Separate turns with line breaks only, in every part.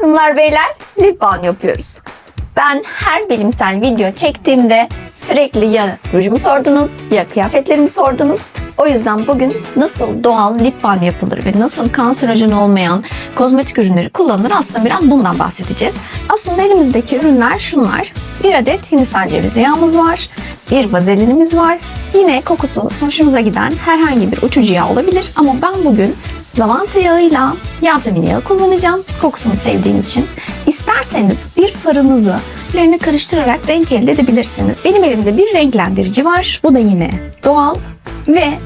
Hanımlar beyler lip balm yapıyoruz. Ben her bilimsel video çektiğimde sürekli ya rujumu sordunuz ya kıyafetlerimi sordunuz. O yüzden bugün nasıl doğal lip balm yapılır ve nasıl kanserojen olmayan kozmetik ürünleri kullanılır aslında biraz bundan bahsedeceğiz. Aslında elimizdeki ürünler şunlar. Bir adet Hindistan cevizi yağımız var. Bir vazelinimiz var. Yine kokusu hoşunuza giden herhangi bir uçucu yağ olabilir ama ben bugün lavanta yağıyla Yasemin yağı kullanacağım. Kokusunu sevdiğim için. İsterseniz bir farınızı üzerine karıştırarak renk elde edebilirsiniz. Benim elimde bir renklendirici var. Bu da yine doğal ve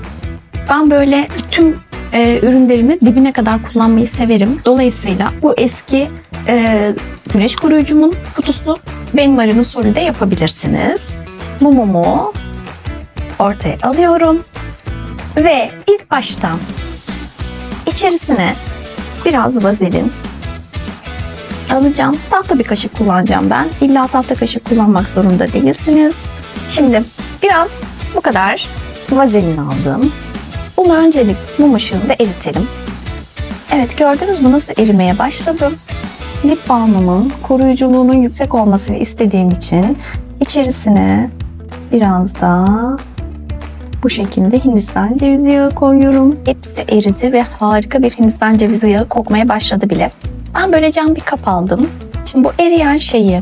ben böyle tüm e, ürünlerimi dibine kadar kullanmayı severim. Dolayısıyla bu eski e, güneş koruyucumun kutusu benim arın usulü de yapabilirsiniz. Mumumu ortaya alıyorum ve ilk başta içerisine biraz vazelin alacağım. Tahta bir kaşık kullanacağım ben. İlla tahta kaşık kullanmak zorunda değilsiniz. Şimdi biraz bu kadar vazelin aldım. Bunu öncelik mum ışığında eritelim. Evet gördünüz mü nasıl erimeye başladı. Lip balmımın koruyuculuğunun yüksek olmasını istediğim için içerisine biraz da bu şekilde Hindistan cevizi yağı koyuyorum. Hepsi eridi ve harika bir Hindistan cevizi yağı kokmaya başladı bile. Ben böyle cam bir kap aldım. Şimdi bu eriyen şeyi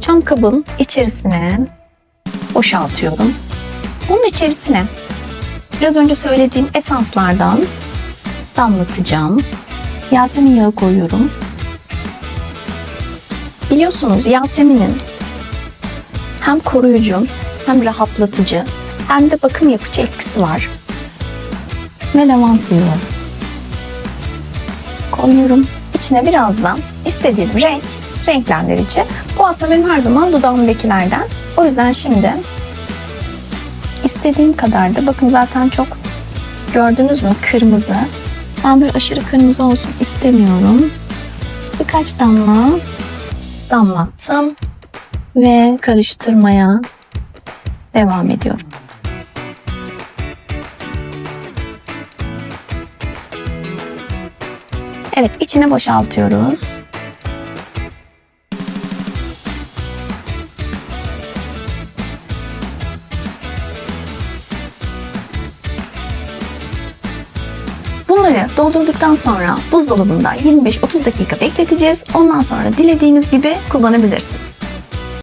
cam kabın içerisine boşaltıyorum. Bunun içerisine biraz önce söylediğim esanslardan damlatacağım. Yasemin yağı koyuyorum. Biliyorsunuz Yasemin'in hem koruyucu hem rahatlatıcı hem de bakım yapıcı etkisi var. Ve lavanta koyuyorum. İçine biraz da istediğim renk, renklendirici. Bu aslında benim her zaman dudağımdakilerden. O yüzden şimdi istediğim kadar da bakın zaten çok gördünüz mü kırmızı. Ben böyle aşırı kırmızı olsun istemiyorum. Birkaç damla damlattım ve karıştırmaya devam ediyorum. Evet, içine boşaltıyoruz. Bunları doldurduktan sonra buzdolabında 25-30 dakika bekleteceğiz. Ondan sonra dilediğiniz gibi kullanabilirsiniz.